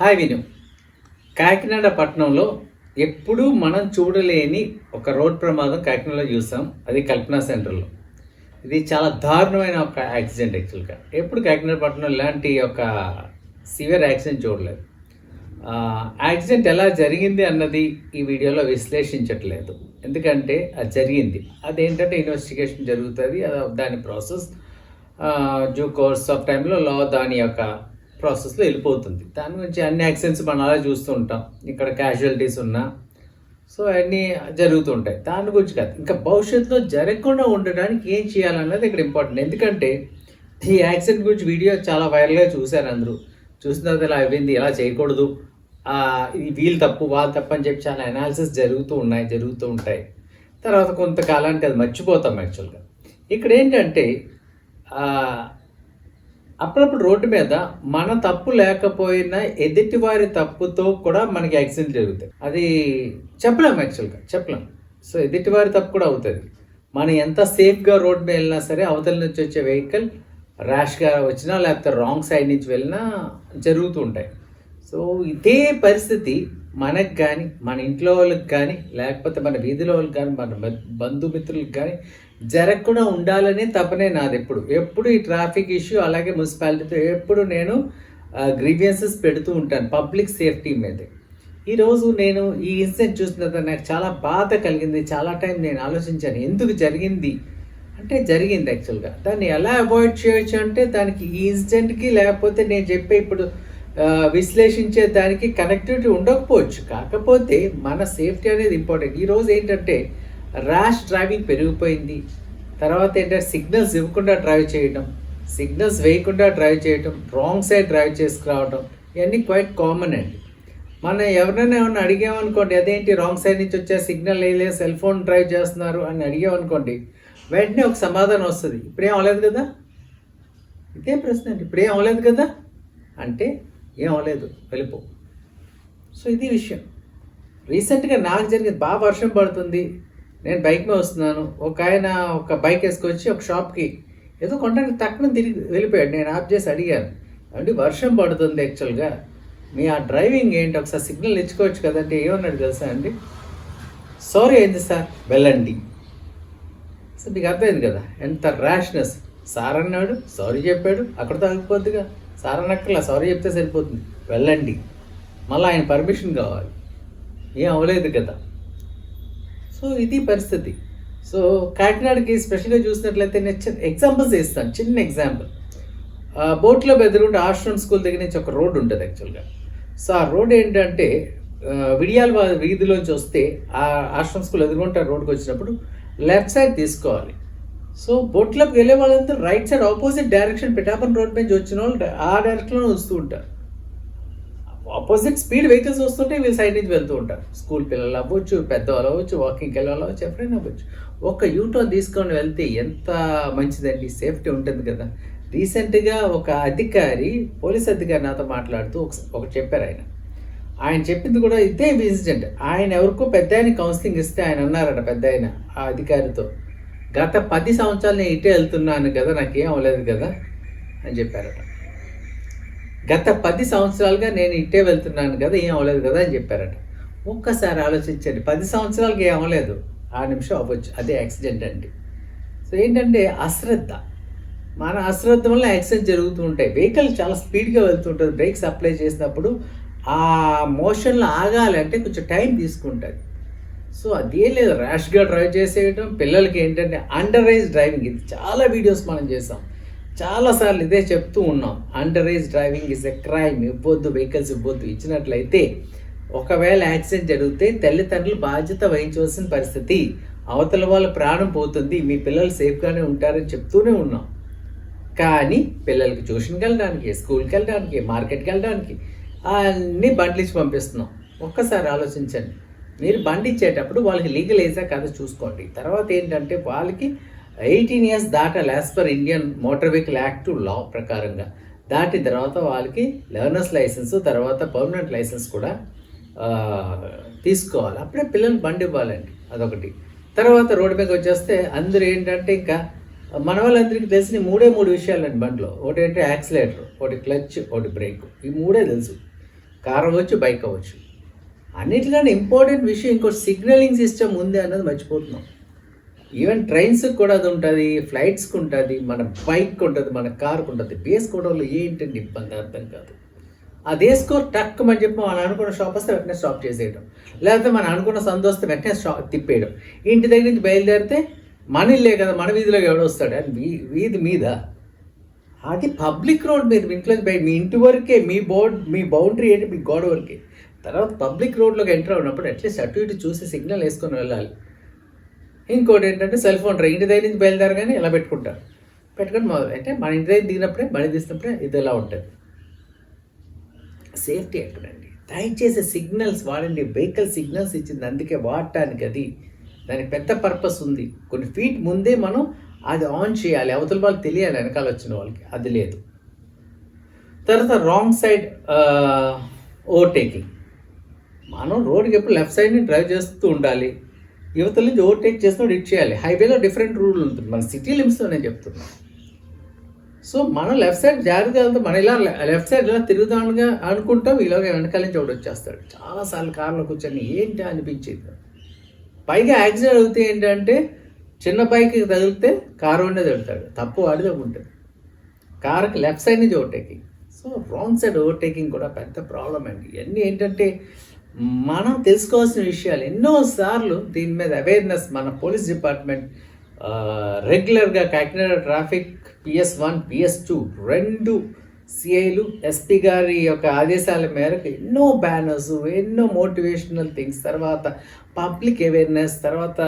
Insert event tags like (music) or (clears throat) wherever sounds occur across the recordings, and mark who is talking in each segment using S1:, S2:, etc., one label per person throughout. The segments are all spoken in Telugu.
S1: హాయ్ విను. కాకినాడ పట్టణంలో ఎప్పుడూ మనం చూడలేని ఒక రోడ్ ప్రమాదం కాకినాడలో చూసాం. అది కల్పనా సెంటర్లో. ఇది చాలా దారుణమైన ఒక యాక్సిడెంట్ యాక్చువల్గా. ఎప్పుడు కాకినాడ పట్టణంలో ఇలాంటి ఒక సివియర్ యాక్సిడెంట్ చూడలేదు. యాక్సిడెంట్ ఎలా జరిగింది అన్నది ఈ వీడియోలో విశ్లేషించట్లేదు. ఎందుకంటే అది జరిగింది. అదేంటంటే ఇన్వెస్టిగేషన్ జరుగుతుంది. అది దాని ప్రాసెస్ డ్యూ కోర్స్ ఆఫ్ టైంలో లా దాని యొక్క ప్రాసెస్లో వెళ్ళిపోతుంది. దాని గురించి అన్ని యాక్సిడెంట్స్ మనం అలా చూస్తూ ఉంటాం. ఇక్కడ క్యాజువాలిటీస్ ఉన్నా సో అన్నీ జరుగుతూ ఉంటాయి. దాని గురించి కాదు. ఇంకా భవిష్యత్తులో జరగకుండా ఉండడానికి ఏం చేయాలన్నది ఇక్కడ ఇంపార్టెంట్ ఎందుకంటే ఈ యాక్సిడెంట్ గురించి వీడియో చాలా వైరల్గా చూశారు అందరూ. చూసిన తర్వాత ఇలా అయింది ఇలా చేయకూడదు. ఇది వీళ్ళు తప్పు వాళ్ళు తప్పు అని చెప్పి చాలా అనాలిసిస్ జరుగుతూ ఉన్నాయి జరుగుతూ ఉంటాయి. తర్వాత కొంతకాలానికి అది మర్చిపోతాం యాక్చువల్గా ఇక్కడ ఏంటంటే అప్పుడప్పుడు రోడ్డు మీద మన తప్పు లేకపోయినా ఎదుటి వారి తప్పుతో కూడా మనకి యాక్సిడెంట్ జరుగుతాయి. అది చెప్పలేం యాక్చువల్గా చెప్పలేం. సో ఎదుటి వారి తప్పు కూడా అవుతుంది. మనం ఎంత సేఫ్గా రోడ్ మీద వెళ్ళినా సరే అవతల నుంచి వచ్చే వెహికల్ ర్యాష్గా వచ్చినా లేకపోతే రాంగ్ సైడ్ నుంచి వెళ్ళినా జరుగుతూ ఉంటాయి. సో ఇదే పరిస్థితి మనకు కానీ మన ఇంట్లో వాళ్ళకి కానీ లేకపోతే మన వీధిలో వాళ్ళకి కానీ మన బంధుమిత్రులకు కానీ జరగకుండా ఉండాలనే తపనే నాది ఎప్పుడు. ఎప్పుడు ఈ ట్రాఫిక్ ఇష్యూ అలాగే మున్సిపాలిటీతో ఎప్పుడు నేను గ్రీవియన్సెస్ పెడుతూ ఉంటాను పబ్లిక్ సేఫ్టీ మీద. ఈరోజు నేను ఈ ఇన్సిడెంట్ చూసిన తర్వాత నాకు చాలా బాధ కలిగింది చాలా టైం నేను ఆలోచించాను ఎందుకు జరిగింది? అంటే జరిగింది యాక్చువల్గా. దాన్ని ఎలా అవాయిడ్ చేయొచ్చు అంటే దానికి ఈ ఇన్సిడెంట్కి లేకపోతే నేను చెప్పే ఇప్పుడు విశ్లేషించే దానికి కనెక్టివిటీ ఉండకపోవచ్చు. కాకపోతే మన సేఫ్టీ అనేది ఇంపార్టెంట్. ఈరోజు ఏంటంటే ర్యాష్ డ్రైవింగ్ పెరిగిపోయింది. తర్వాత ఏంటంటే సిగ్నల్స్ ఇవ్వకుండా డ్రైవ్ చేయడం సిగ్నల్స్ వేయకుండా డ్రైవ్ చేయడం రాంగ్ సైడ్ డ్రైవ్ చేసుకురావడం ఇవన్నీ క్వైట్ కామన్ అండి. మనం ఎవరైనా ఏమైనా అడిగామనుకోండి అదేంటి రాంగ్ సైడ్ నుంచి వచ్చే సిగ్నల్ వేయలేదు సెల్ ఫోన్ డ్రైవ్ చేస్తున్నారు అని అడిగామనుకోండి వెంటనే ఒక సమాధానం వస్తుంది. ఇప్పుడేం అవ్వలేదు కదా? ఇదే ప్రశ్న అండి. ఇప్పుడేం అవ్వలేదు కదా? అంటే ఏం అవ్వలేదు వెళ్ళిపో. సో ఇది విషయం. రీసెంట్గా నాకు జరిగింది బాగా వర్షం పడుతుంది. నేను బైక్ మీద వస్తున్నాను. ఒక ఆయన ఒక బైక్ వేసుకొచ్చి ఒక షాప్కి ఏదో కొనడానికి తక్కువ తిరిగి వెళ్ళిపోయాడు. నేను ఆఫ్ చేసి అడిగాను. అంటే వర్షం పడుతుంది యాక్చువల్గా మీ ఆ డ్రైవింగ్ ఏంటి? ఒకసారి సిగ్నల్ ఇచ్చుకోవచ్చు కదంటే ఏమన్నాడు తెలుసా అండి? సారీ అయింది సార్ వెళ్ళండి. సో మీకు అర్థమైంది కదా? ఎంత ర్యాష్నెస్ సార్ అన్నాడు సారీ చెప్పాడు. అక్కడ తగ్గిపోద్దిగా సార్ అన్నక్కర్లా సారీ చెప్తే సరిపోతుంది. వెళ్ళండి. మళ్ళీ ఆయన పర్మిషన్ కావాలి. ఏం అవ్వలేదు కదా. సో ఇది పరిస్థితి. సో కాకినాడకి స్పెషల్గా చూసినట్లయితే నేను చిన్న ఎగ్జాంపుల్స్ ఇస్తాను చిన్న ఎగ్జాంపుల్ బోట్లో బెదిరుంటే ఆశ్రమ్ స్కూల్ దగ్గర నుంచి ఒక రోడ్ ఉంటుంది యాక్చువల్గా సో ఆ రోడ్ ఏంటంటే విడియాల వీధిలోంచి వస్తే ఆ ఆశ్రమ్ స్కూల్ ఎదుర్కొంటే రోడ్కి వచ్చినప్పుడు లెఫ్ట్ సైడ్ తీసుకోవాలి. సో బోట్లోకి వెళ్ళే వాళ్ళంతా రైట్ సైడ్ ఆపోజిట్ డైరెక్షన్ పిఠాపన్ రోడ్ నుంచి వచ్చిన వాళ్ళు ఆ డైరెక్షన్లో వస్తూ ఉంటారు. ఆపోజిట్ స్పీడ్ వెహికల్స్ వస్తుంటే వీళ్ళు సైడ్ నుంచి వెళ్తూ ఉంటారు. స్కూల్ పిల్లలు అవ్వచ్చు పెద్దవాళ్ళు అవ్వచ్చు వాకింగ్కి వెళ్ళాలి అవ్వచ్చు ఎప్పుడైనా అవ్వచ్చు. ఒక యూటర్న్ తీసుకొని వెళ్తే ఎంత మంచిదండి? సేఫ్టీ ఉంటుంది కదా. రీసెంట్గా ఒక అధికారి పోలీస్ అధికారి నాతో మాట్లాడుతూ ఒక చెప్పారు ఆయన. ఆయన చెప్పింది కూడా ఇదే ఇన్సిడెంట్ ఆయన ఎవరికో పెద్ద ఆయన కౌన్సిలింగ్ ఇస్తే ఆయన అన్నారట పెద్ద ఆయన ఆ అధికారితో. గత పది సంవత్సరాలు నేను ఇటే వెళ్తున్నాను కదా నాకేం అవ్వలేదు కదా అని చెప్పారట. గత పది సంవత్సరాలుగా నేను ఇట్టే వెళ్తున్నాను కదా ఏం అవ్వలేదు కదా అని చెప్పారట. ఒక్కసారి ఆలోచించండి పది సంవత్సరాలకి ఏం అవ్వలేదు. ఆ నిమిషం అవ్వచ్చు అదే యాక్సిడెంట్ అండి. సో ఏంటంటే అశ్రద్ధ మన అశ్రద్ధ వల్ల యాక్సిడెంట్ జరుగుతూ ఉంటాయి. వెహికల్ చాలా స్పీడ్గా వెళ్తుంటుంది బ్రేక్స్ అప్లై చేసినప్పుడు ఆ మోషన్లో ఆగాలంటే కొంచెం టైం తీసుకుంటుంది. సో అదేం లేదు ర్యాష్గా డ్రైవ్ చేసేయటం పిల్లలకి ఏంటంటే అండర్ ఏజ్ డ్రైవింగ్. ఇది చాలా వీడియోస్ మనం చేసాం. చాలాసార్లు ఇదే చెప్తూ ఉన్నాం. Under age driving is a crime ఇవ్వద్దు వెహికల్స్ ఇవ్వద్దు. ఇచ్చినట్లయితే ఒకవేళ యాక్సిడెంట్ జరిగితే తల్లిదండ్రులు బాధ్యత వహించవలసిన పరిస్థితి. అవతల వాళ్ళ ప్రాణం పోతుంది. మీ పిల్లలు సేఫ్గానే ఉంటారని చెప్తూనే ఉన్నాం. కానీ పిల్లలకి ట్యూషన్కి వెళ్ళడానికి స్కూల్కి వెళ్ళడానికి మార్కెట్కి వెళ్ళడానికి అన్నీ బండ్లు ఇచ్చి పంపిస్తున్నాం. ఒక్కసారి ఆలోచించండి. మీరు బండి ఇచ్చేటప్పుడు వాళ్ళకి లీగల్ ఏజా కదా చూసుకోండి. తర్వాత ఏంటంటే వాళ్ళకి ఎయిటీన్ ఇయర్స్ దాటాలి as per Indian motor vehicle act law ప్రకారంగా. దాటిన తర్వాత వాళ్ళకి లెర్నర్స్ లైసెన్స్ తర్వాత పర్మనెంట్ లైసెన్స్ కూడా తీసుకోవాలి. అప్పుడే పిల్లలు బండి ఇవ్వాలండి అదొకటి. తర్వాత రోడ్డు మీద వచ్చేస్తే అందరూ ఏంటంటే ఇంకా మన వాళ్ళందరికీ తెలిసిన మూడే మూడు విషయాలండి బండిలో. ఒకటి ఏంటంటే యాక్సిలేటర్ ఒకటి క్లచ్ ఒకటి బ్రేక్. ఈ మూడే తెలుసు. కార్ అవ్వచ్చు బైక్ అవ్వచ్చు. అన్నిటికన్నా ఇంపార్టెంట్ విషయం ఇంకో సిగ్నలింగ్ సిస్టమ్ ఉంది అన్నది మర్చిపోతున్నాం. ఈవెన్ ట్రైన్స్కి కూడా అది ఉంటుంది ఫ్లైట్స్కి ఉంటుంది మన బైక్ ఉంటుంది మన కార్కి ఉంటుంది వేసుకోవడంలో ఏంటండి? ఇబ్బంది అర్థం కాదు. అది వేసుకో టక్ అని చెప్పి మనం అనుకున్న షాప్ వస్తే వెంటనే స్టాప్ చేసేయడం. లేకపోతే మనం అనుకున్న సంతోషం వెంటనే షాప్ తిప్పేయడం. ఇంటి దగ్గర నుంచి బయలుదేరితే మన ఇల్లే కదా మన వీధిలోకి ఎవడో వస్తాడు. అని వీ వీధి మీద. అది పబ్లిక్ రోడ్ మీద మీ ఇంట్లో బయట మీ ఇంటి వరకే మీ బోర్డ్ మీ బౌండరీ ఏంటి? మీ గోడ వరకే. తర్వాత పబ్లిక్ రోడ్లోకి ఎంటర్ అయినప్పుడు అట్లీస్ట్ అటు ఇటు చూసి సిగ్నల్ వేసుకొని వెళ్ళాలి. ఇంకోటి ఏంటంటే సెల్ ఫోన్ ఇంటి దగ్గర నుంచి బయలుదేరగానే ఇలా పెట్టుకుంటారు పెట్టుకొని మొదలు అంటే మన ఇంటి దగ్గర దిగినప్పుడే బండి తీసినప్పుడే ఇది ఎలా ఉంటుంది. సేఫ్టీ ఎక్కడండి దయచేసి సిగ్నల్స్ వాడండి. వెహికల్ సిగ్నల్స్ ఇచ్చింది. అందుకే వాడటానికి అది. దానికి పెద్ద పర్పస్ ఉంది. కొన్ని ఫీట్ ముందే మనం అది ఆన్ చేయాలి. అవతల వాళ్ళకి తెలియాలి వెనకాల వచ్చిన వాళ్ళకి. అది లేదు. తర్వాత రాంగ్ సైడ్ ఓవర్టేకింగ్ మనం రోడ్కి ఎప్పుడు లెఫ్ట్ సైడ్ని డ్రైవ్ చేస్తూ ఉండాలి. యువతల నుంచి ఓవర్టేక్ చేసినప్పుడు ఇట్ చేయాలి. హైవేలో డిఫరెంట్ రూల్ ఉంటుంది. మన సిటీ లిమిట్స్లో నేను చెప్తున్నాను సో మనం లెఫ్ట్ సైడ్ జాగ్రత్తగా వెళ్తే మనం ఇలా లెఫ్ట్ సైడ్ ఇలా తిరుగుదామని అనుకుంటాం ఇలాగ వెనకాల నుంచి ఒకటి వచ్చేస్తాడు. చాలాసార్లు కార్లో కూర్చొని ఏంటి అనిపించేది? పైగా యాక్సిడెంట్ అవుతే ఏంటంటే చిన్న బైక్ తగిలితే కారు అనేది వెళ్తాడు తప్పు వాడిదే ఉంటుంది కారుకి లెఫ్ట్ సైడ్ నుంచి overtaking. So wrong side overtaking కూడా పెద్ద ప్రాబ్లం అండి. ఇవన్నీ ఏంటంటే మనం తెలుసుకోవాల్సిన విషయాలు ఎన్నోసార్లు దీని మీద అవేర్నెస్ మన పోలీస్ డిపార్ట్మెంట్ రెగ్యులర్గా Kakinada traffic PS one PS two రెండు సిఐలు ఎస్పీ గారి యొక్క ఆదేశాల మేరకు ఎన్నో బ్యానర్స్ ఎన్నో మోటివేషనల్ థింగ్స్ తర్వాత పబ్లిక్ అవేర్నెస్ తర్వాత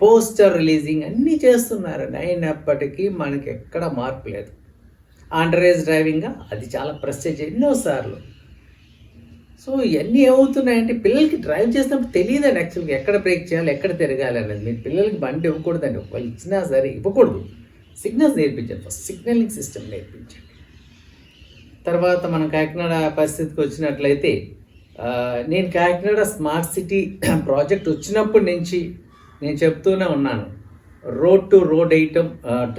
S1: పోస్టర్ రిలీజింగ్ అన్నీ చేస్తున్నారు. అయినప్పటికీ మనకి ఎక్కడ మార్పు లేదు. అండర్ ఏజ్ డ్రైవింగ్గా అది చాలా ప్రెస్టేజ్ ఎన్నోసార్లు సో ఇవన్నీ ఏమవుతున్నాయంటే పిల్లలకి డ్రైవ్ చేసినప్పుడు తెలియదండి యాక్చువల్గా ఎక్కడ బ్రేక్ చేయాలి ఎక్కడ తిరగాలి అనేది మీరు పిల్లలకి బండి ఇవ్వకూడదండి. వాళ్ళు ఇచ్చినా సరే ఇవ్వకూడదు. సిగ్నల్స్ నేర్పించండి ఫస్ట్ సిగ్నలింగ్ సిస్టమ్ నేర్పించండి తర్వాత మనం కాకినాడ పరిస్థితికి వచ్చినట్లయితే నేను కాకినాడ స్మార్ట్ సిటీ (clears throat) ప్రాజెక్ట్ వచ్చినప్పటి నుంచి నేను చెప్తూనే ఉన్నాను. రోడ్ టు రోడ్ వేయటం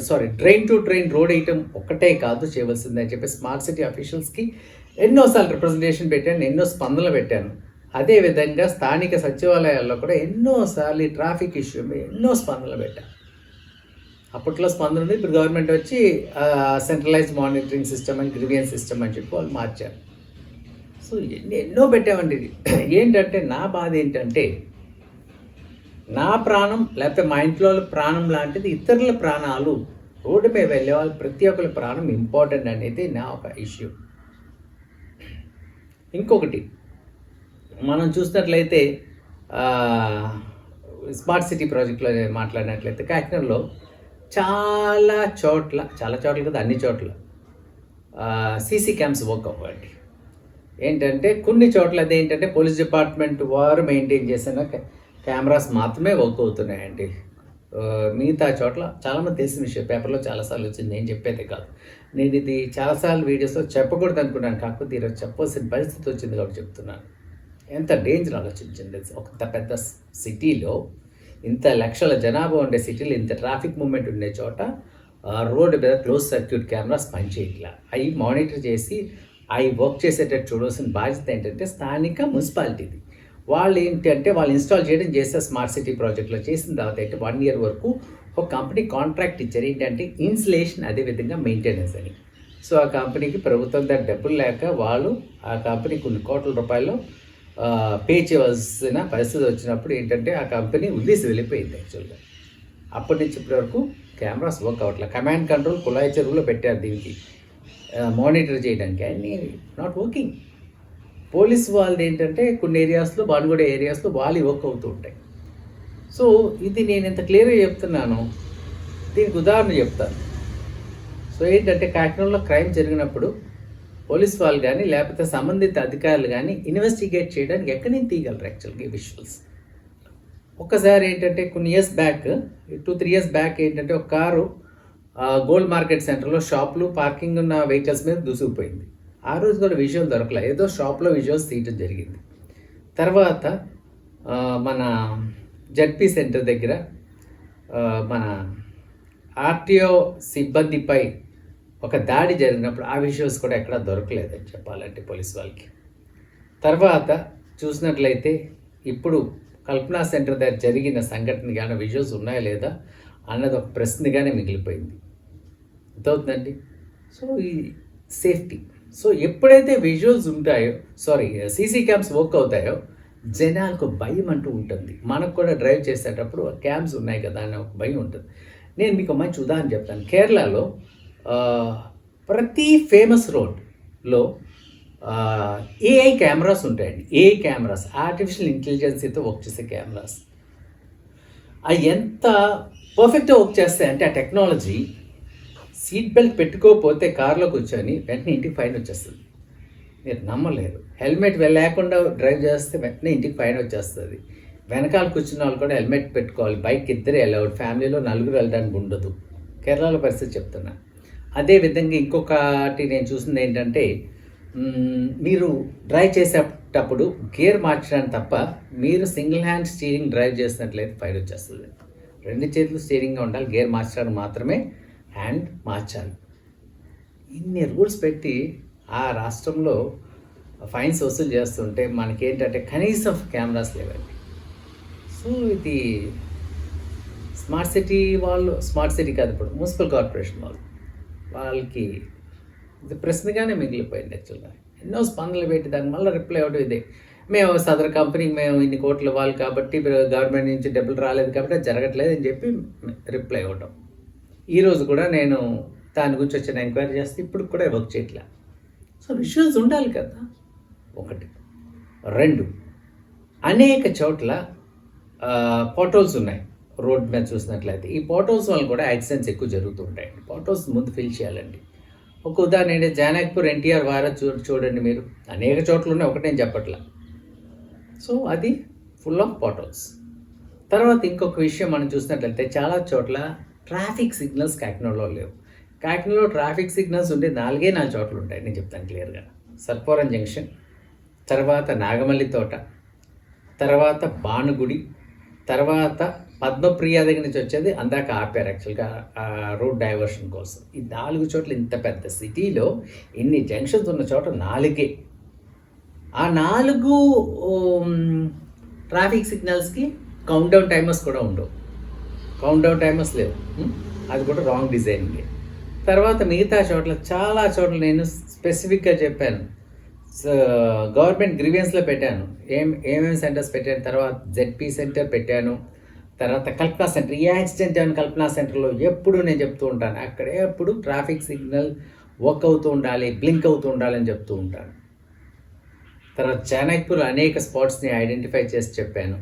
S1: sorry train to train road వేయటం ఒక్కటే కాదు చేయవలసిందని చెప్పి స్మార్ట్ సిటీ అఫీషియల్స్కి ఎన్నోసార్లు రిప్రజెంటేషన్ పెట్టాను ఎన్నో స్పందనలు పెట్టాను. అదేవిధంగా స్థానిక సచివాలయాల్లో కూడా ఎన్నోసార్లు ఈ ట్రాఫిక్ ఇష్యూ మీద ఎన్నో స్పందనలు పెట్టాను అప్పట్లో స్పందన ఉంది ఇప్పుడు గవర్నమెంట్ వచ్చి సెంట్రలైజ్ మానిటరింగ్ సిస్టమ్ అని గ్రివియన్ సిస్టమ్ అని చెప్పి వాళ్ళు మార్చారు. సో ఎన్ని ఎన్నో పెట్టామండి ఇది. (clears throat) ఏంటంటే నా బాధ ఏంటంటే నా ప్రాణం లేకపోతే మా ఇంట్లో వాళ్ళ ప్రాణం లాంటిది ఇతరుల ప్రాణాలు రోడ్డు మీద వెళ్ళే వాళ్ళు ప్రతి ఒక్కరి ప్రాణం ఇంపార్టెంట్ అనేది నా ఒక ఇష్యూ ఇంకొకటి మనం చూసినట్లయితే స్మార్ట్ సిటీ ప్రాజెక్ట్లో మాట్లాడినట్లయితే కాకినాడలో చాలా చోట్ల చాలా చోట్ల కదా అన్ని చోట్ల సీసీ క్యామ్స్ వర్క్ అవ్వండి. ఏంటంటే కొన్ని చోట్ల అదేంటంటే పోలీస్ డిపార్ట్మెంట్ వారు మెయింటైన్ చేసిన కెమెరాస్ మాత్రమే వర్క్ అవుతున్నాయండి. మిగతా చోట్ల చాలామంది తెలిసిన విషయం పేపర్లో చాలాసార్లు వచ్చింది నేను చెప్పేదే కాదు. నేను ఇది చాలాసార్లు వీడియోస్లో చెప్పకూడదు అనుకున్నాను కాకపోతే ఈరోజు చెప్పాల్సిన పరిస్థితి వచ్చింది కాబట్టి చెప్తున్నాను. ఎంత డేంజర్ ఆలోచించింది ఒక పెద్ద సిటీలో ఇంత లక్షల జనాభా ఉండే సిటీలో ఇంత ట్రాఫిక్ మూమెంట్ ఉండే చోట రోడ్డు మీద క్లోజ్ సర్క్యూట్ కెమెరాస్ పనిచేయట్లా. అవి మానిటర్ చేసి అవి వర్క్ చేసేటట్టు చూడాల్సిన బాధ్యత ఏంటంటే స్థానిక మున్సిపాలిటీది వాళ్ళు ఏంటంటే వాళ్ళు ఇన్స్టాల్ చేయడం చేస్తే స్మార్ట్ సిటీ ప్రాజెక్ట్లో చేసిన తర్వాత అయితే వన్ ఇయర్ వరకు ఒక కంపెనీ కాంట్రాక్ట్ ఇచ్చారు. ఏంటంటే ఇన్స్టలేషన్ అదేవిధంగా మెయింటెనెన్స్ అని. సో ఆ కంపెనీకి ప్రభుత్వం దగ్గర డబ్బులు లేక వాళ్ళు ఆ కంపెనీ కొన్ని కోట్ల రూపాయలు పే చేయవలసిన పరిస్థితి వచ్చినప్పుడు ఏంటంటే ఆ కంపెనీ ఉద్దేశం వెళ్ళిపోయింది యాక్చువల్గా. అప్పటి నుంచి ఇప్పటి వరకు కెమెరాస్ వర్క్ అవ్వట్లేదు కమాండ్ కంట్రోల్ కుళాయి చెరువులో పెట్టారు దీనికి. మానిటర్ చేయడానికి. అన్నీ నాట్ వర్కింగ్. పోలీస్ వాళ్ళది ఏంటంటే కొన్ని ఏరియాస్లో బాన్గూడ ఏరియాస్లో వాళ్ళు వర్క్ అవుతూ ఉంటాయి. సో ఇది నేను ఎంత క్లియర్గా చెప్తున్నాను. దీనికి ఉదాహరణ చెప్తాను. సో ఏంటంటే కాకినాడలో క్రైమ్ జరిగినప్పుడు పోలీస్ వాళ్ళు కానీ లేకపోతే సంబంధిత అధికారులు కానీ ఇన్వెస్టిగేట్ చేయడానికి ఎక్కడి నుంచి తీయగలరు యాక్చువల్గా విజువల్స్ ఒక్కసారి ఏంటంటే కొన్ని years back two three years back ఏంటంటే ఒక కారు గోల్డ్ మార్కెట్ సెంటర్లో షాపులు పార్కింగ్ ఉన్న వెహికల్స్ మీద దూసుకుపోయింది. ఆ రోజు కూడా విజువల్ దొరకలే. ఏదో షాప్లో విజువల్స్ తీయటం జరిగింది. తర్వాత మన జడ్పీ సెంటర్ దగ్గర మన ఆర్టీఓ సిబ్బందిపై ఒక దాడి జరిగినప్పుడు ఆ విజువల్స్ కూడా ఎక్కడా దొరకలేదని చెప్పాలంటే పోలీస్ వాళ్ళకి. తర్వాత చూసినట్లయితే ఇప్పుడు కల్పనా సెంటర్ దగ్గర జరిగిన సంఘటన కానీ విజువల్స్ ఉన్నాయా లేదా అన్నది ఒక ప్రశ్నగానే మిగిలిపోయింది. అర్థవుతుందండి సో ఈ సేఫ్టీ సో ఎప్పుడైతే విజువల్స్ ఉంటాయో సారీ సీసీ క్యామ్స్ వర్క్ అవుతాయో జనాలకు భయం అంటూ ఉంటుంది. మనకు కూడా డ్రైవ్ చేసేటప్పుడు క్యామ్స్ ఉన్నాయి కదా అని ఒక భయం ఉంటుంది. నేను మీకు మంచి ఉదాహరణ చెప్తాను. కేరళలో ప్రతి ఫేమస్ రోడ్లో ఏఐ కెమెరాస్ ఉంటాయండి. ఏఐ కెమెరాస్ ఆర్టిఫిషియల్ ఇంటెలిజెన్సీతో వర్క్ చేసే కెమెరాస్ అవి ఎంత పర్ఫెక్ట్గా వర్క్ చేస్తాయి అంటే ఆ టెక్నాలజీ సీట్ బెల్ట్ పెట్టుకోకపోతే కారులో కూర్చొని వెంటనే ఇంటికి ఫైన్ వచ్చేస్తుంది. మీరు నమ్మలేరు. హెల్మెట్ లేకుండా డ్రైవ్ చేస్తే వెంటనే ఇంటికి ఫైన్ వచ్చేస్తుంది. వెనకాల కూర్చున్న వాళ్ళు కూడా హెల్మెట్ పెట్టుకోవాలి. బైక్ ఇద్దరే వెళ్ళవుడు ఫ్యామిలీలో నలుగురు వెళ్ళడానికి ఉండదు. కేరళలో పరిస్థితి చెప్తున్నా. అదేవిధంగా ఇంకొకటి నేను చూసింది ఏంటంటే మీరు డ్రైవ్ చేసేటప్పుడు గేర్ మార్చడానికి తప్ప మీరు సింగిల్ హ్యాండ్ స్టీరింగ్ డ్రైవ్ చేసినట్లయితే ఫైర్ వచ్చేస్తుంది. రెండు చేతులు స్టీరింగ్గా ఉండాలి. గేర్ మార్చడానికి మాత్రమే అండ్ మార్చాలి. ఇన్ని రూల్స్ పెట్టి ఆ రాష్ట్రంలో ఫైన్స్ వసూలు చేస్తుంటే మనకేంటంటే కనీసం కెమెరాస్ లేవండి. సో ఇది స్మార్ట్ సిటీ వాళ్ళు స్మార్ట్ సిటీ కాదు ఇప్పుడు మున్సిపల్ కార్పొరేషన్ వాళ్ళు వాళ్ళకి ఇది ప్రశ్నగానే మిగిలిపోయింది యాక్చువల్గా. ఎన్నో స్పందనలు పెట్టి దాని మళ్ళీ రిప్లై అవ్వడం ఇదే. మేము సదర్ కంపెనీకి మేము ఇన్ని కోట్లు ఇవ్వాలి కాబట్టి గవర్నమెంట్ నుంచి డబ్బులు రాలేదు కాబట్టి జరగట్లేదు అని చెప్పి రిప్లై అవ్వడం ఈరోజు కూడా నేను దాని గురించి వచ్చిన ఎంక్వైరీ చేస్తే ఇప్పుడు కూడా వర్క్ చేయట్లే. సో విజువల్స్ ఉండాలి కదా. ఒకటి. రెండు. అనేక చోట్ల పోటోల్స్ ఉన్నాయి. రోడ్ మీద చూసినట్లయితే. ఈ పోటోల్స్ వల్ల కూడా యాక్సిడెంట్స్ ఎక్కువ జరుగుతూ ఉంటాయండి పోటోల్స్ ముందు ఫిల్ చేయాలండి. ఒక ఉదాహరణ ఏంటి? జానక్పూర్ ఎన్టీఆర్ వారా చూ చూడండి మీరు. అనేక చోట్ల ఉన్నాయి. ఒకటి నేను చెప్పట్లా. సో అది ఫుల్ ఆఫ్ పోటోల్స్ తర్వాత ఇంకొక విషయం మనం చూసినట్లయితే చాలా చోట్ల ట్రాఫిక్ సిగ్నల్స్ కాకినాడలో లేవు. కాకినాడలో ట్రాఫిక్ సిగ్నల్స్ ఉంటే నాలుగే నాలుగు చోట్ల ఉంటాయి. నేను చెప్తాను క్లియర్గా. సర్పోరం జంక్షన్ తర్వాత నాగమల్లి తోట తర్వాత బాణుగుడి తర్వాత పద్మప్రియ దగ్గర నుంచి వచ్చేది అందాక ఆపారు యాక్చువల్గా రోడ్ డైవర్షన్ కోసం. ఈ నాలుగు చోట్ల ఇంత పెద్ద సిటీలో ఇన్ని జంక్షన్స్ ఉన్న చోట నాలుగే. ఆ నాలుగు ట్రాఫిక్ సిగ్నల్స్కి కౌంట్ డౌన్ టైమర్స్ కూడా ఉండవు. కౌంటౌన్ టైమర్స్ లేవు. అది కూడా రాంగ్ డిజైనింగ్ తర్వాత మిగతా చోట్ల చాలా చోట్ల నేను స్పెసిఫిక్గా చెప్పాను. గవర్నమెంట్ గ్రీవియన్స్లో పెట్టాను. ఏం ఏమేమి సెంటర్స్ పెట్టాను? తర్వాత జెడ్పీ సెంటర్ పెట్టాను. తర్వాత కల్పనా సెంటర్ ఈ యాక్సిడెంట్ అయిన కల్పనా సెంటర్లో ఎప్పుడు నేను చెప్తూ ఉంటాను. అక్కడ ఎప్పుడు ట్రాఫిక్ సిగ్నల్ వర్క్ అవుతూ ఉండాలి బ్లింక్ అవుతూ ఉండాలి అని చెప్తూ ఉంటాను. తర్వాత చాణక్పూర్ అనేక స్పాట్స్ని ఐడెంటిఫై చేసి చెప్పాను.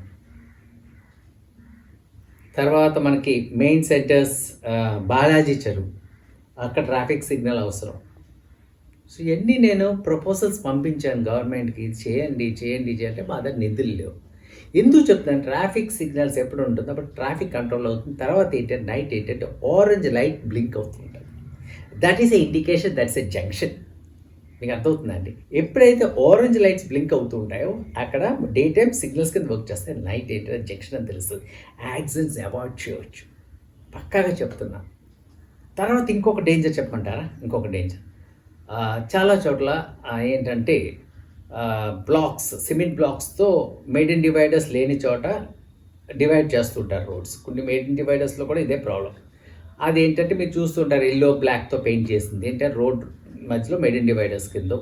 S1: తర్వాత మనకి మెయిన్ సెంటర్స్ బాలాజీ చెరువు. అక్కడ ట్రాఫిక్ సిగ్నల్ అవసరం. సో ఇవన్నీ నేను ప్రపోజల్స్ పంపించాను గవర్నమెంట్కి ఇది చేయండి చేయండి చేయండి. మా దగ్గర నిధులు లేవు. ఎందుకు చెప్తున్నాను? ట్రాఫిక్ సిగ్నల్స్ ఎప్పుడు ఉంటుందో అప్పుడు ట్రాఫిక్ కంట్రోల్ అవుతుంది. తర్వాత ఏంటంటే నైట్ ఏంటంటే ఆరెంజ్ లైట్ బ్లింక్ అవుతుంటుంది. That is a indication that's a junction మీకు అర్థమవుతుందండి. ఎప్పుడైతే ఆరెంజ్ లైట్స్ బ్లింక్ అవుతూ ఉంటాయో అక్కడ డే టైం సిగ్నల్స్ కింద వర్క్ చేస్తే నైట్ ఏంటంటే జంక్షన్ అని తెలుస్తుంది. యాక్సిడెంట్స్ అవాయిడ్ చేయవచ్చు పక్కాగా చెప్తున్నా. తర్వాత ఇంకొక డేంజర్ చెప్పమంటారా ఇంకొక డేంజర్ చాలా చోట్ల ఏంటంటే బ్లాక్స్ సిమెంట్ బ్లాక్స్తో మేడ్ ఇన్ డివైడర్స్ లేని చోట డివైడ్ చేస్తుంటారు రోడ్స్ కొన్ని మేడ్ ఇన్ డివైడర్స్లో కూడా ఇదే ప్రాబ్లం అది ఏంటంటే మీరు చూస్తుంటారు ఎల్లో బ్లాక్తో పెయింట్ చేసింది. ఏంటంటే రోడ్ మధ్యలో మెడిన్ డివైడర్స్ కింద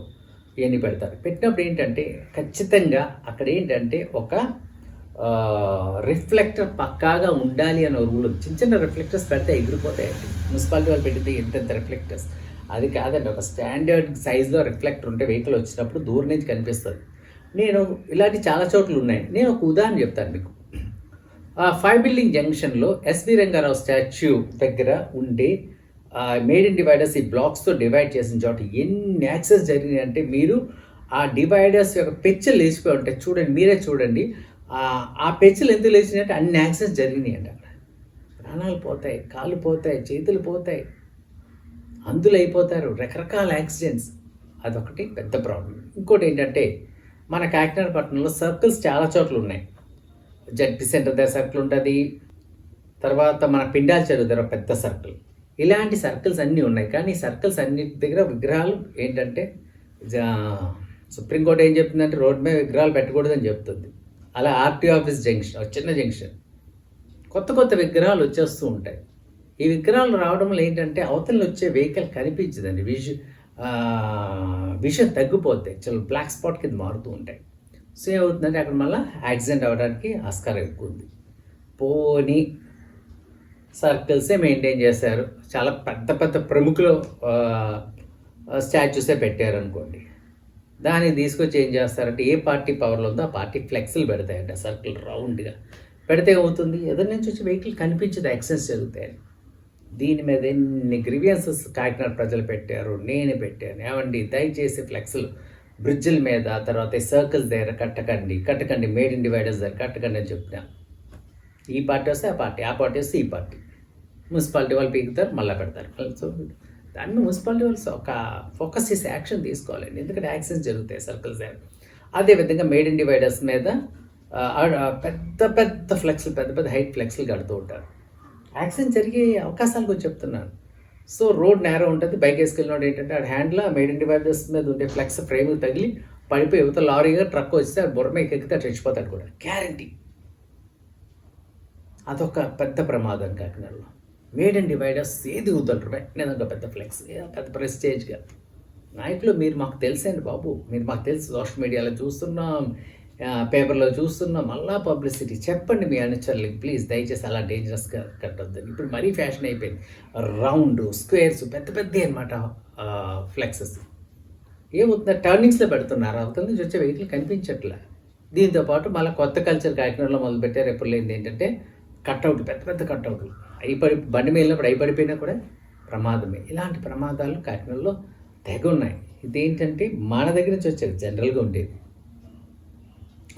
S1: ఇవన్నీ పెడతారు. పెట్టినప్పుడు ఏంటంటే ఖచ్చితంగా అక్కడ ఏంటంటే ఒక రిఫ్లెక్టర్ పక్కాగా ఉండాలి అనే రూల్ చిన్న చిన్న రిఫ్లెక్టర్స్ పెడితే ఎగిరిపోతాయండి మున్సిపాలిటీ వాళ్ళు పెట్టింది ఎంతెంత రిఫ్లెక్టర్స్. అది కాదండి ఒక స్టాండర్డ్ సైజులో రిఫ్లెక్టర్ ఉంటే వెహికల్ వచ్చినప్పుడు దూరం నుంచి కనిపిస్తుంది. నేను ఇలాంటి చాలా చోట్ల ఉన్నాయి. నేను ఒక ఉదాహరణ చెప్తాను మీకు. ఆ ఫైవ్ బిల్డింగ్ జంక్షన్లో ఎస్వి రంగారావు స్టాచ్యూ దగ్గర ఉండే మేడ్ ఇన్ డివైడర్స్ ఈ బ్లాక్స్తో డివైడ్ చేసిన చోట ఎన్ని యాక్సెస్ జరిగినాయంటే మీరు ఆ డివైడర్స్ యొక్క పెచ్చలు లేచిపోయి ఉంటాయి చూడండి మీరే చూడండి. ఆ- పెచ్చలు ఎందుకు లేచినాయంటే అన్ని యాక్సెస్ జరిగినాయి అక్కడ. ప్రాణాలు పోతాయి కాళ్ళు పోతాయి చేతులు పోతాయి. అందులో అయిపోతారు రకరకాల యాక్సిడెంట్స్ అదొకటి పెద్ద ప్రాబ్లం ఇంకోటి ఏంటంటే మన కాకినాడ పట్టణంలో సర్కిల్స్ చాలా చోట్ల ఉన్నాయి. జడ్పీ సెంటర్ దగ్గర సర్కిల్ ఉంటుంది. తర్వాత మన పిండాల చెరువు దగ్గర పెద్ద సర్కిల్ ఇలాంటి సర్కిల్స్ అన్నీ ఉన్నాయి. కానీ ఈ సర్కిల్స్ అన్నిటి దగ్గర విగ్రహాలు ఏంటంటే జా- సుప్రీంకోర్టు ఏం చెప్తుందంటే రోడ్ మీద విగ్రహాలు పెట్టకూడదని చెప్తుంది. అలా ఆర్టీ ఆఫీస్ జంక్షన్ చిన్న జంక్షన్. కొత్త కొత్త విగ్రహాలు వచ్చేస్తూ ఉంటాయి. ఈ విగ్రహాలు రావడం వల్ల ఏంటంటే అవతల వచ్చే వెహికల్ కనిపించదండి. విజు విషయం తగ్గిపోతాయి చాలా బ్లాక్ స్పాట్ కింద మారుతూ ఉంటాయి. సో ఏమవుతుందంటే అక్కడ మళ్ళీ యాక్సిడెంట్ అవ్వడానికి ఆస్కారం ఎక్కువ ఉంది. పోనీ సర్కిల్సే మెయింటైన్ చేశారు. చాలా పెద్ద పెద్ద ప్రముఖులు స్టాచ్యూసే పెట్టారు అనుకోండి దాన్ని తీసుకొచ్చి ఏం చేస్తారంటే ఏ పార్టీ పవర్లో ఉందో ఆ పార్టీ ఫ్లెక్స్లు పెడతాయంట సర్కిల్ రౌండ్గా పెడితే ఏమవుతుంది? ఎదురు నుంచి వచ్చి వెహికల్ కనిపించదు యాక్సెస్ జరుగుతాయి. దీని మీద ఎన్ని గ్రీవియన్సెస్ కాకినాడ ప్రజలు పెట్టారు నేను పెట్టాను. ఏమండి? దయచేసి ఫ్లెక్స్లు బ్రిడ్జిల మీద తర్వాత సర్కిల్ సర్కిల్స్ దగ్గర కట్టకండి కట్టకండి మేడ్ ఇన్ డివైడర్స్ దగ్గర కట్టకండి అని చెప్తాను ఈ పార్టీ వస్తే ఆ పార్టీ ఆ పార్టీ వస్తే ఈ పార్టీ. మున్సిపాలిటీ వాళ్ళు పీకుతారు మళ్ళీ పెడతారు. సో దాన్ని మున్సిపాలిటీ వాళ్ళు ఒక ఫోకస్ చేసి యాక్షన్ తీసుకోవాలండి. ఎందుకంటే యాక్సిడెంట్స్ జరుగుతాయి సర్కిల్స్ దగ్గర అదేవిధంగా మేడ్ ఇన్ డివైడర్స్ మీద పెద్ద పెద్ద ఫ్లెక్స్లు పెద్ద పెద్ద హైట్ ఫ్లెక్స్లు కడుతూ ఉంటారు. యాక్సిడెంట్ జరిగే అవకాశాలు కూడా చెప్తున్నాను. సో రోడ్ నేరో ఉంటుంది. బైక్ వేసుకెళ్ళినోడు ఏంటంటే ఆ హ్యాండ్లో మేడ్ ఇన్ డివైడర్స్ మీద ఉండే ఫ్లెక్స్ ఫ్రేమ్ తగిలి పడిపోయి యువత లారీగా ట్రక్ వస్తే ఆ బుర్ర మీద ఎక్కితే చచ్చిపోతాడు కూడా. గ్యారంటీ. అదొక పెద్ద ప్రమాదం కాకినాడలో. మేడ్ అండ్ డివైడర్స్ ఏది వద్దంటారు నేను ఒక పెద్ద ఫ్లెక్స్ పెద్ద ప్రెస్టేజ్గా నాయకులు మీరు మాకు తెలుసండి బాబు. మీరు మాకు తెలుసు సోషల్ మీడియాలో చూస్తున్నాం పేపర్లో చూస్తున్నాం మళ్ళా పబ్లిసిటీ చెప్పండి మీ అనుచరులకి ప్లీజ్ దయచేసి అలా డేంజరస్గా కట్టొద్దని ఇప్పుడు మరీ ఫ్యాషన్ అయిపోయింది. రౌండ్ స్క్వేర్స్ పెద్ద పెద్ద అనమాట ఫ్లెక్సెస్ ఏమవుతుంది టర్నింగ్స్లో పెడుతున్నారు. అవతల నుంచి వచ్చే వెహికల్ కనిపించట్లే. దీంతో పాటు మళ్ళీ కొత్త కల్చర్ కాకినాడలో మొదలుపెట్టారు ఎప్పుడు లేనిది ఏంటంటే కట్అవుట్ పెద్ద పెద్ద కట్అవుట్లు అయిపడి బండి మీద వెళ్ళినప్పుడు కూడా ప్రమాదమే. ఇలాంటి ప్రమాదాలు కాకినాడలో తెగ ఉన్నాయి. ఇదేంటంటే మన దగ్గర నుంచి వచ్చేది జనరల్గా ఉండేది.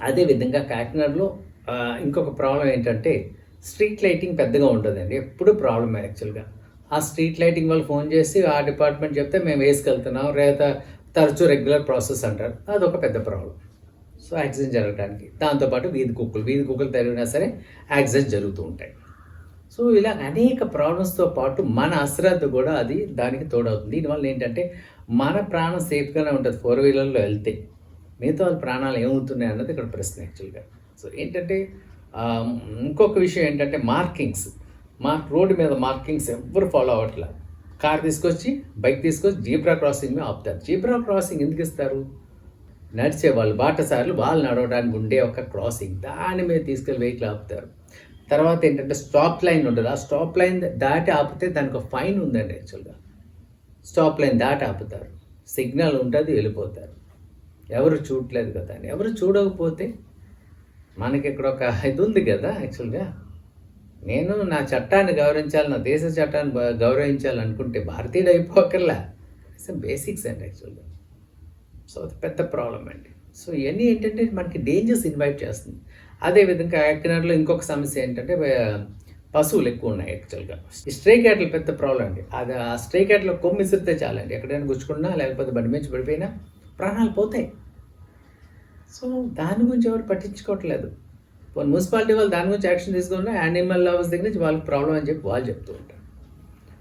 S1: అదేవిధంగా కాకినాడలో ఇంకొక ప్రాబ్లం ఏంటంటే స్ట్రీట్ లైటింగ్ పెద్దగా ఉండదండి. ఎప్పుడు ప్రాబ్లం యాక్చువల్గా. ఆ స్ట్రీట్ లైటింగ్ వాళ్ళు ఫోన్ చేసి ఆ డిపార్ట్మెంట్ చెప్తే మేము వేసుకెళ్తున్నాం లేదా తరచూ రెగ్యులర్ ప్రాసెస్ అంటారు. అదొక పెద్ద ప్రాబ్లం సో యాక్సిడెంట్ జరగడానికి. దాంతోపాటు వీధి కుక్కలు వీధి కుక్కలు తరిగినా సరే యాక్సిడెంట్ జరుగుతూ ఉంటాయి. సో ఇలా అనేక ప్రాబ్లమ్స్తో పాటు మన అశ్రద్ధ కూడా అది దానికి తోడవుతుంది. దీనివల్ల ఏంటంటే మన ప్రాణం సేఫ్గానే ఉంటుంది ఫోర్ వీలర్లో వెళ్తే. మిగతా వాళ్ళ ప్రాణాలు ఏమవుతున్నాయి అన్నది ఇక్కడ ప్రశ్న యాక్చువల్గా. సో ఏంటంటే ఇంకొక విషయం ఏంటంటే మార్కింగ్స్. మార్క్ రోడ్డు మీద మార్కింగ్స్ ఎవ్వరు ఫాలో అవ్వట్లేదు కార్ తీసుకొచ్చి బైక్ తీసుకొచ్చి జీబ్రా క్రాసింగ్ మీద ఆపుతారు. జీబ్రా క్రాసింగ్ ఎందుకు ఇస్తారు? నడిచే వాళ్ళు బాటసార్లు వాళ్ళు నడవడానికి ఉండే ఒక క్రాసింగ్. దాని మీద తీసుకెళ్ళి వెహికల్ ఆపుతారు. తర్వాత ఏంటంటే స్టాప్ లైన్ ఉంటుంది. ఆ స్టాప్ లైన్ దాటి ఆపితే దానికి ఒక ఫైన్ ఉందండి యాక్చువల్గా స్టాప్ లైన్ దాటి ఆపుతారు. సిగ్నల్ ఉంటుంది వెళ్ళిపోతారు. ఎవరు చూడలేదు కదా అని. ఎవరు చూడకపోతే మనకి ఇక్కడ ఒక ఇది ఉంది కదా యాక్చువల్గా నేను నా చట్టాన్ని గౌరవించాలి నా దేశ చట్టాన్ని గౌరవించాలి అనుకుంటే భారతీయుడు అయిపోకర్లా. బేసిక్స్ అండి యాక్చువల్గా సో అది పెద్ద ప్రాబ్లం అండి. సో ఇవన్నీ ఏంటంటే మనకి డేంజర్స్ ఇన్వైట్ చేస్తుంది. అదేవిధంగా కాకినాడలో ఇంకొక సమస్య ఏంటంటే పశువులు ఎక్కువ ఉన్నాయి యాక్చువల్గా ఈ స్ట్రే క్యాట్లు పెద్ద ప్రాబ్లం అండి. అది ఆ స్ట్రే క్యాట్లో కొమ్మి చాలండి. ఎక్కడైనా గుచ్చుకున్నా లేకపోతే బండి మీద పడిపోయినా ప్రాణాలు పోతాయి. సో దాని గురించి ఎవరు పట్టించుకోవట్లేదు. మున్సిపాలిటీ వాళ్ళు దాని గురించి యాక్షన్ తీసుకున్నా యానిమల్ లవర్స్ దగ్గర నుంచి వాళ్ళకి ప్రాబ్లం అని చెప్పి వాళ్ళు చెప్తూ ఉంటారు.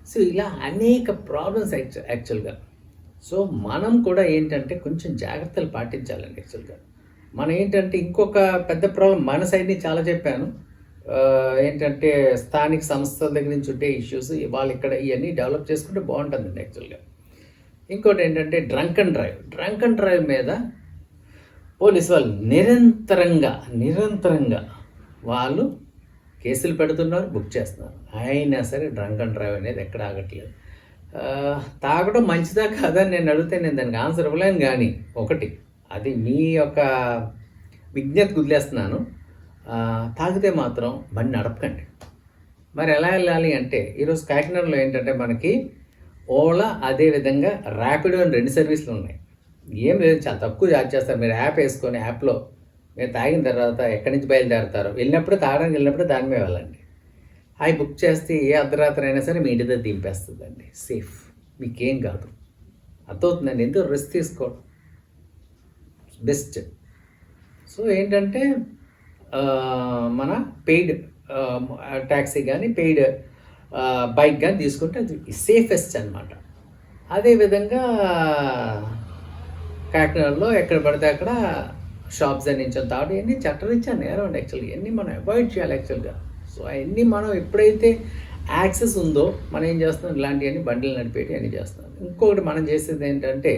S1: సో ఇలా అనేక ప్రాబ్లమ్స్ యాక్చువల్గా సో మనం కూడా ఏంటంటే కొంచెం జాగ్రత్తలు పాటించాలండి యాక్చువల్గా మనం ఏంటంటే ఇంకొక పెద్ద ప్రాబ్లం మన సైడ్ నుంచి చాలా చెప్పాను. ఏంటంటే స్థానిక సంస్థల దగ్గర నుంచి ఉంటే ఇష్యూస్ వాళ్ళు ఇక్కడ ఇవన్నీ డెవలప్ చేసుకుంటే బాగుంటుందండి యాక్చువల్గా ఇంకోటి ఏంటంటే drunk and drive drunk and drive మీద పోలీసు వాళ్ళు నిరంతరంగా నిరంతరంగా వాళ్ళు కేసులు పెడుతున్నారు బుక్ చేస్తున్నారు. అయినా సరే డ్రంక్ అండ్ డ్రైవ్ అనేది ఎక్కడ ఆగట్లేదు. తాగడం మంచిదా కాదని అని నేను అడిగితే నేను దానికి ఆన్సర్ ఇవ్వలేను కానీ ఒకటి అది మీ యొక్క విజ్ఞత కుదిలేస్తున్నాను. తాగితే మాత్రం బండి నడపకండి. మరి ఎలా వెళ్ళాలి అంటే ఈరోజు కాకినాడలో ఏంటంటే మనకి ఓలా అదేవిధంగా ర్యాపిడో అని రెండు సర్వీసులు ఉన్నాయి. ఏం లేదు చాలా తక్కువ చార్జ్ చేస్తారు. మీరు యాప్ వేసుకొని యాప్లో మీరు తాగిన తర్వాత ఎక్కడి నుంచి బయలుదేరతారు వెళ్ళినప్పుడు తాగడానికి వెళ్ళినప్పుడు దాని మీద వెళ్ళండి. అవి బుక్ చేస్తే ఏ అర్ధరాత్రి అయినా సరే మీ ఇంటి దగ్గర దింపేస్తుందండి. సేఫ్. మీకేం కాదు. అర్థవుతుందండి ఎందుకు రిస్క్ తీసుకోవడం బెస్ట్. సో ఏంటంటే మన పెయిడ్ ట్యాక్సీ కానీ పెయిడ్ బైక్ కానీ తీసుకుంటే అది సేఫెస్ట్ అనమాట అదేవిధంగా కాకినాడలో ఎక్కడ పడితే అక్కడ షాప్స్ అని నుంచి తాడు ఇవన్నీ చట్టరీత్యా నేరం యాక్చువల్గా ఇవన్నీ మనం అవాయిడ్ చేయాలి యాక్చువల్గా సో అవన్నీ మనం ఎప్పుడైతే యాక్సెస్ ఉందో మనం ఏం చేస్తున్నాం? ఇలాంటివన్నీ బండిలు నడిపేటి అన్నీ చేస్తున్నాం. ఇంకొకటి మనం చేసేది ఏంటంటే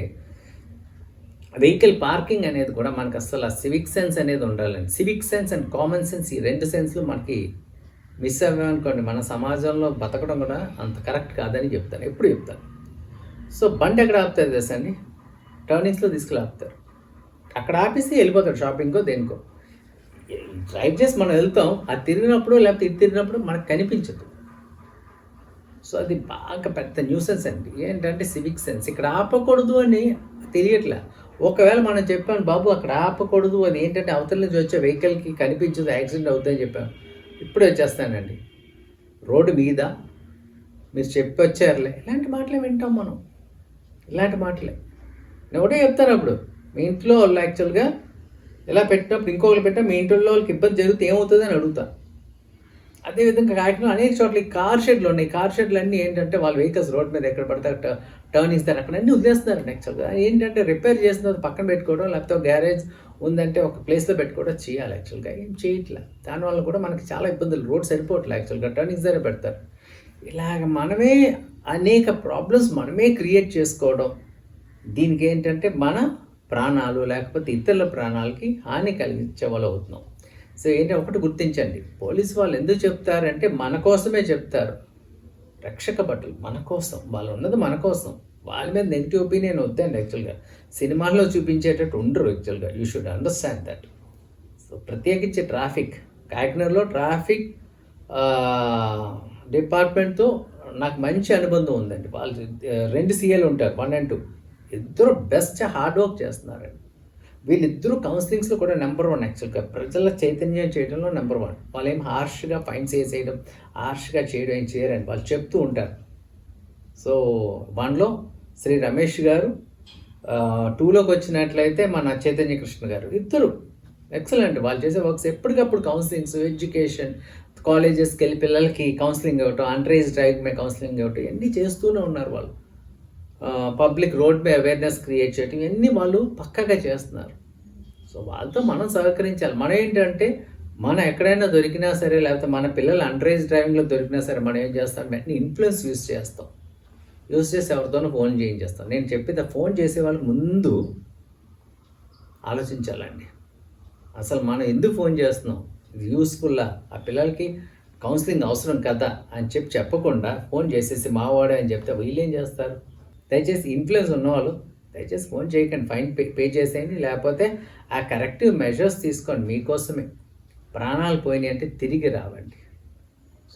S1: వెహికల్ పార్కింగ్ అనేది కూడా మనకు అసలు ఆ సివిక్ సెన్స్ అనేది ఉండాలండి. Civic sense and common sense ఈ రెండు సెన్స్లు మనకి మిస్ అవ్వామనుకోండి మన సమాజంలో బతకడం కూడా అంత కరెక్ట్ కాదని చెప్తాను. ఎప్పుడు చెప్తాను. సో బండి ఎక్కడ ఆపుతారు తెలుసా అండి? టర్నింగ్స్లో తీసుకెళ్ళి ఆపుతారు అక్కడ ఆపేసి వెళ్ళిపోతాడు షాపింగ్కో దేనికో. డ్రైవ్ చేసి మనం వెళ్తాం. అది తిరిగినప్పుడు లేకపోతే ఇది తిరిగినప్పుడు మనకు కనిపించదు. సో అది బాగా పెద్ద న్యూసెన్స్ అండి. ఏంటంటే సివిక్ సెన్స్ ఇక్కడ ఆపకూడదు అని తెలియట్లే. ఒకవేళ మనం చెప్పాను బాబు అక్కడ ఆపకూడదు అని ఏంటంటే అవతల నుంచి వచ్చే వెహికల్కి కనిపించదు యాక్సిడెంట్ అవుతుందని చెప్పాను ఇప్పుడే వచ్చేస్తానండి. రోడ్డు మీద? మీరు చెప్పి వచ్చారులే. ఇలాంటి మాటలే వింటాం మనం. ఇలాంటి మాటలే. నేను ఒకటే చెప్తాను అప్పుడు. మీ ఇంట్లో వాళ్ళు యాక్చువల్గా ఇలా పెట్టినప్పుడు ఇంకొకరు పెట్టినా మీ ఇంట్లో వాళ్ళకి ఇబ్బంది జరిగితే ఏమవుతుంది అని అడుగుతా. అదేవిధంగా కాకినాడలో అనేక చోట్ల ఈ కార్ షెడ్లు ఉన్నాయి. కార్ షెడ్లు అన్నీ ఏంటంటే వాళ్ళ వెహికల్స్ రోడ్ మీద ఎక్కడ పడితే అక్కడ టర్న్ ఇస్తారు అక్కడ అన్నీ వదిలేస్తున్నారు యాక్చువల్గా ఏంటంటే రిపేర్ చేస్తున్నది పక్కన పెట్టుకోవడం లేకపోతే గ్యారేజ్ ఉందంటే ఒక ప్లేస్లో పెట్టుకోవడం చేయాలి యాక్చువల్గా ఏం చేయట్లే? దానివల్ల కూడా మనకి చాలా ఇబ్బందులు. రోడ్ సరిపోవట్లే యాక్చువల్గా టర్నింగ్స్ దగ్గర పెడతారు. ఇలాగ మనమే అనేక ప్రాబ్లమ్స్ మనమే క్రియేట్ చేసుకోవడం. దీనికి ఏంటంటే మన ప్రాణాలు లేకపోతే ఇతరుల ప్రాణాలకి హాని కలిగించే వాళ్ళు అవుతున్నాం. సో ఏంటంటే ఒకటి గుర్తించండి. పోలీస్ వాళ్ళు ఎందుకు చెప్తారంటే మన కోసమే చెప్తారు. రక్షక భటులు మన కోసం వాళ్ళు ఉన్నది మన కోసం. వాళ్ళ మీద నెగిటివ్ ఒపీనియన్ వద్దండి యాక్చువల్గా సినిమాల్లో చూపించేటట్టు ఉండరు యాక్చువల్గా you should understand that so ప్రత్యేకించి ట్రాఫిక్ కాకినాడలో ట్రాఫిక్ డిపార్ట్మెంట్తో నాకు మంచి అనుబంధం ఉందండి. వాళ్ళు రెండు సీఏలు ఉంటారు వన్ అండ్ టూ ఇద్దరు బెస్ట్ హార్డ్ వర్క్ చేస్తున్నారండి. వీళ్ళిద్దరూ కౌన్సిలింగ్స్లో కూడా నెంబర్ వన్ యాక్చువల్గా ప్రజల చైతన్యం చేయడంలో నెంబర్ వన్ వాళ్ళు ఏం హార్ష్గా ఫైన్స్ వేసేయడం హార్ష్గా చేయడం ఏం చేయరని వాళ్ళు చెప్తూ ఉంటారు. సో వన్లో శ్రీ రమేష్ గారు టూలోకి వచ్చినట్లయితే మన చైతన్య కృష్ణ గారు ఇద్దరు. ఎక్సలెంట్ వాళ్ళు చేసే వర్క్స్ ఎప్పటికప్పుడు కౌన్సిలింగ్స్ ఎడ్యుకేషన్ కాలేజెస్కి వెళ్ళి పిల్లలకి కౌన్సిలింగ్ ఇవ్వటం అండర్ డ్రైవ్ డ్రైవింగ్ మీద కౌన్సిలింగ్ ఇవ్వటం ఇవన్నీ చేస్తూనే ఉన్నారు వాళ్ళు. పబ్లిక్ రోడ్ మీద అవేర్నెస్ క్రియేట్ చేయటం ఇవన్నీ వాళ్ళు పక్కాగా చేస్తున్నారు. సో వాళ్ళతో మనం సహకరించాలి. మనం ఏంటంటే మనం ఎక్కడైనా దొరికినా సరే లేకపోతే మన పిల్లలు అండరేజ్ డ్రైవింగ్లో దొరికినా సరే మనం ఏం చేస్తాం? వెంటనే ఇన్ఫ్లుయెన్స్ యూస్ చేస్తాం. యూస్ చేసి ఎవరితోనో ఫోన్ చేయించేస్తాం. నేను చెప్పేది ఫోన్ చేసే వాళ్ళకి ముందు ఆలోచించాలండి. అసలు మనం ఎందుకు ఫోన్ చేస్తున్నాం? ఇది యూస్ఫుల్లా ఆ? పిల్లలకి కౌన్సిలింగ్ అవసరం కదా? అని చెప్పి చెప్పకుండా ఫోన్ చేసేసి మావాడే అని చెప్తే వీళ్ళు ఏం చేస్తారు? దయచేసి ఇన్ఫ్లుయెన్స్ ఉన్నవాళ్ళు దయచేసి ఫోన్ చేయకండి ఫైన్ పే పే చేసేయండి. లేకపోతే ఆ కరెక్టివ్ మెజర్స్ తీసుకోండి మీకోసమే. ప్రాణాలు పోయినాయి అంటే తిరిగి రావండి.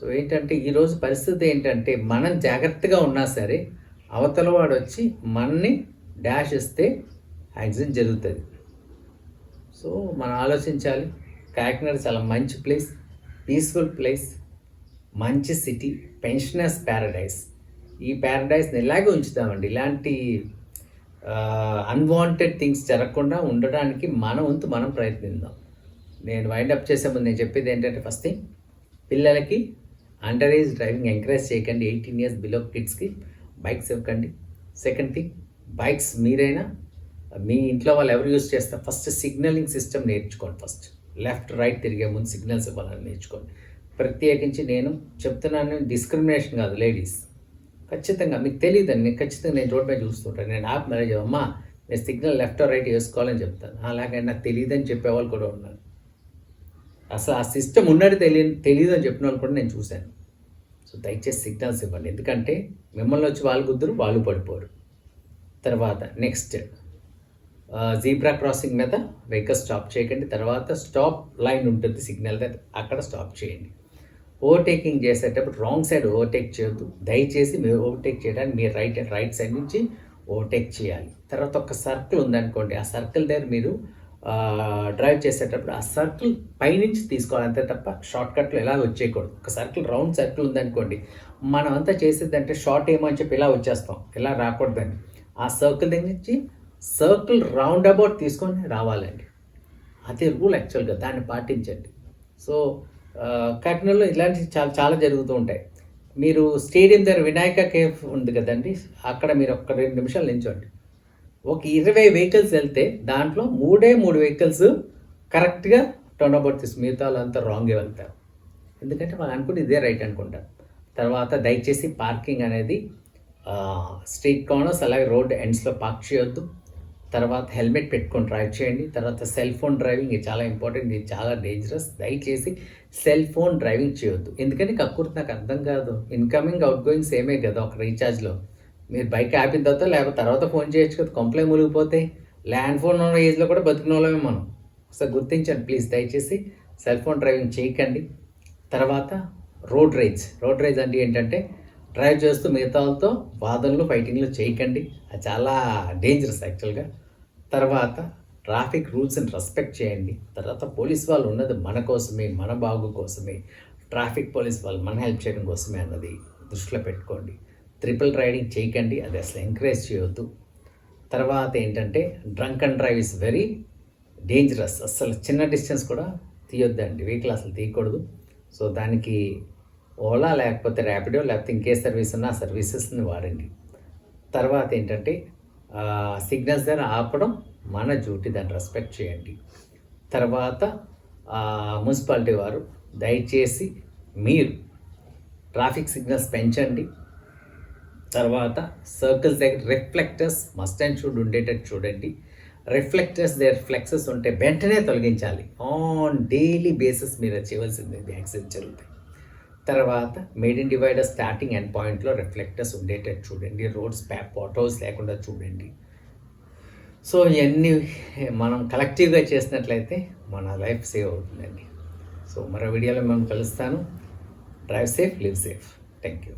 S1: సో ఏంటంటే ఈరోజు పరిస్థితి ఏంటంటే మనం జాగ్రత్తగా ఉన్నా సరే అవతల వాడు వచ్చి మనని డాష్ ఇస్తే యాక్సిడెంట్ జరుగుతుంది. సో మనం ఆలోచించాలి. కాకినాడ చాలా మంచి ప్లేస్ పీస్ఫుల్ ప్లేస్ మంచి సిటీ పెన్షనర్స్ ప్యారడైస్ ఈ ప్యారడైస్ని ఇలాగే ఉంచుతామండి? ఇలాంటి అన్వాంటెడ్ థింగ్స్ జరగకుండా ఉండడానికి మన వంతు మనం ప్రయత్నిద్దాం. నేను వైండ్ అప్ చేసే ముందు నేను చెప్పేది ఏంటంటే ఫస్ట్ థింగ్ పిల్లలకి అండర్ ఏజ్ డ్రైవింగ్ ఎంకరేజ్ చేయకండి. ఎయిటీన్ ఇయర్స్ బిలో కిడ్స్కి బైక్స్ ఇవ్వకండి. సెకండ్ థింగ్ బైక్స్ మీరైనా మీ ఇంట్లో వాళ్ళు ఎవరు యూస్ చేస్తారు? ఫస్ట్ సిగ్నలింగ్ సిస్టమ్ నేర్చుకోండి ఫస్ట్ లెఫ్ట్ రైట్ తిరిగే ముందు సిగ్నల్స్ ఇవ్వాలని నేర్చుకోండి. ప్రత్యేకించి నేను చెప్తున్నాను డిస్క్రిమినేషన్ కాదు లేడీస్ ఖచ్చితంగా మీకు తెలియదండి నేను ఖచ్చితంగా నేను రోడ్ మీద చూస్తుంటాను. నేను ఆప్ మ్యారేజ్ అమ్మా నేను సిగ్నల్ లెఫ్ట్ రైట్ వేసుకోవాలని చెప్తాను. అలాగే నాకు తెలియదని చెప్పేవాళ్ళు కూడా ఉన్నారు. అసలు ఆ సిస్టమ్ ఉన్నది తెలియ తెలియదు అని చెప్పిన వాళ్ళు కూడా నేను చూశాను. సో దయచేసి సిగ్నల్స్ ఇవ్వండి. ఎందుకంటే మిమ్మల్ని వచ్చి వాళ్ళు గుద్దురు వాళ్ళు పడిపోరు. తర్వాత నెక్స్ట్ జీబ్రా క్రాసింగ్ మీద వెహికల్ స్టాప్ చేయకండి. తర్వాత స్టాప్ లైన్ ఉంటుంది సిగ్నల్ అక్కడ స్టాప్ చేయండి. ఓవర్టేకింగ్ చేసేటప్పుడు రాంగ్ సైడ్ ఓవర్టేక్ చేయొద్దు. దయచేసి మీరు ఓవర్టేక్ చేయడానికి మీరు రైట్ రైట్ సైడ్ నుంచి ఓవర్టేక్ చేయాలి. తర్వాత ఒక సర్కిల్ ఉందనుకోండి ఆ సర్కిల్ దగ్గర మీరు డ్రైవ్ చేసేటప్పుడు ఆ సర్కిల్ పైనుంచి తీసుకోవాలి. అంతే తప్ప షార్ట్ కట్లు ఎలా వచ్చేయకూడదు. ఒక సర్కిల్ రౌండ్ సర్కిల్ ఉందనుకోండి మనం అంతా చేసేదంటే షార్ట్ ఏమో అని చెప్పి ఇలా వచ్చేస్తాం. ఇలా రాకూడదండి. ఆ సర్కిల్ దగ్గర నుంచి సర్కిల్ రౌండ్ అబౌట్ తీసుకొని రావాలండి. అదే రూల్ యాక్చువల్గా దాన్ని పాటించండి. సో కాకినాడలో ఇలాంటివి చాలా చాలా జరుగుతూ ఉంటాయి. మీరు స్టేడియం దగ్గర వినాయక కేఫ్ ఉంది కదండి అక్కడ మీరు ఒక్క రెండు నిమిషాలు నించోండి ఒక ఇరవై వెహికల్స్ వెళ్తే దాంట్లో మూడే మూడు వెహికల్స్ కరెక్ట్గా టర్న్ అబౌట్ తీసి మిగతా వాళ్ళంతా రాంగే వెళ్తారు. ఎందుకంటే వాళ్ళు అనుకుంటే ఇదే రైట్ అనుకుంటారు తర్వాత దయచేసి పార్కింగ్ అనేది స్ట్రీట్ కార్నర్స్ అలాగే రోడ్ ఎండ్స్లో పార్క్ చేయొద్దు. తర్వాత హెల్మెట్ పెట్టుకొని డ్రైవ్ చేయండి. తర్వాత సెల్ ఫోన్ డ్రైవింగ్ ఇది చాలా ఇంపార్టెంట్. ఇది చాలా డేంజరస్. దయచేసి సెల్ ఫోన్ డ్రైవింగ్ చేయొద్దు. ఎందుకంటే కక్కుర్తి నాకు అర్థం కాదు. ఇన్కమింగ్ అవుట్ గోయింగ్ సేమే కదా ఒక రీఛార్జ్లో. మీరు బైక్ ఆపిన తర్వాత లేకపోతే తర్వాత ఫోన్ చేయొచ్చు కదా. కంప్లైంట్ మునిగిపోతాయి ల్యాండ్ ఫోన్ ఉన్న ఏజ్లో కూడా బతికిన వాళ్ళమే మనం. ఒకసారి గుర్తించండి ప్లీజ్. దయచేసి సెల్ ఫోన్ డ్రైవింగ్ చేయకండి. తర్వాత రోడ్ రైజ్. రోడ్ రైజ్ అంటే ఏంటంటే డ్రైవ్ చేస్తూ మిగతా వాళ్ళతో వాదనలు ఫైటింగ్లు చేయకండి. అది చాలా డేంజరస్ యాక్చువల్గా. తర్వాత ట్రాఫిక్ రూల్స్ని రెస్పెక్ట్ చేయండి. తర్వాత పోలీస్ వాళ్ళు ఉన్నది మన కోసమే మన బాగు కోసమే ట్రాఫిక్ పోలీస్ వాళ్ళు మన హెల్ప్ చేయడం కోసమే అన్నది దృష్టిలో పెట్టుకోండి. ట్రిపుల్ రైడింగ్ చేయకండి అది అసలు ఎంకరేజ్ చేయొద్దు. తర్వాత ఏంటంటే drunk and drive is very dangerous అసలు చిన్న డిస్టెన్స్ కూడా తీయొద్దండి. వెహికల్ అసలు తీయకూడదు. సో దానికి ఓలా లేకపోతే ర్యాపిడో లేకపోతే ఇంకే సర్వీస్ ఉన్నా ఆ సర్వీసెస్ని వాడండి. తర్వాత ఏంటంటే సిగ్నల్స్ దగ్గర ఆపడం మన డ్యూటీ. దాన్ని రెస్పెక్ట్ చేయండి. తర్వాత మున్సిపాలిటీ వారు దయచేసి మీరు ట్రాఫిక్ సిగ్నల్స్ పెంచండి. తర్వాత సర్కిల్స్ దగ్గర రిఫ్లెక్టర్స్ మస్ట్ అండ్ షుడ్ ఉండేటట్టు చూడండి. రిఫ్లెక్టర్స్ దగ్గర ఫ్లెక్సెస్ ఉంటే వెంటనే తొలగించాలి. ఆన్ డైలీ బేసిస్ మీరు చేయవలసింది యాక్సిడెంట్ జరుగుతాయి. తర్వాత median in divider starting end పాయింట్లో రిఫ్లెక్టర్స్ ఉండేటట్టు చూడండి. రోడ్స్ ఆటోస్ లేకుండా చూడండి. సో ఇవన్నీ మనం కలెక్టివ్గా చేసినట్లయితే మన లైఫ్ సేవ్ అవుతుందండి. సో మరో వీడియోలో మేము కలుస్తాను. Drive safe live safe. Thank you.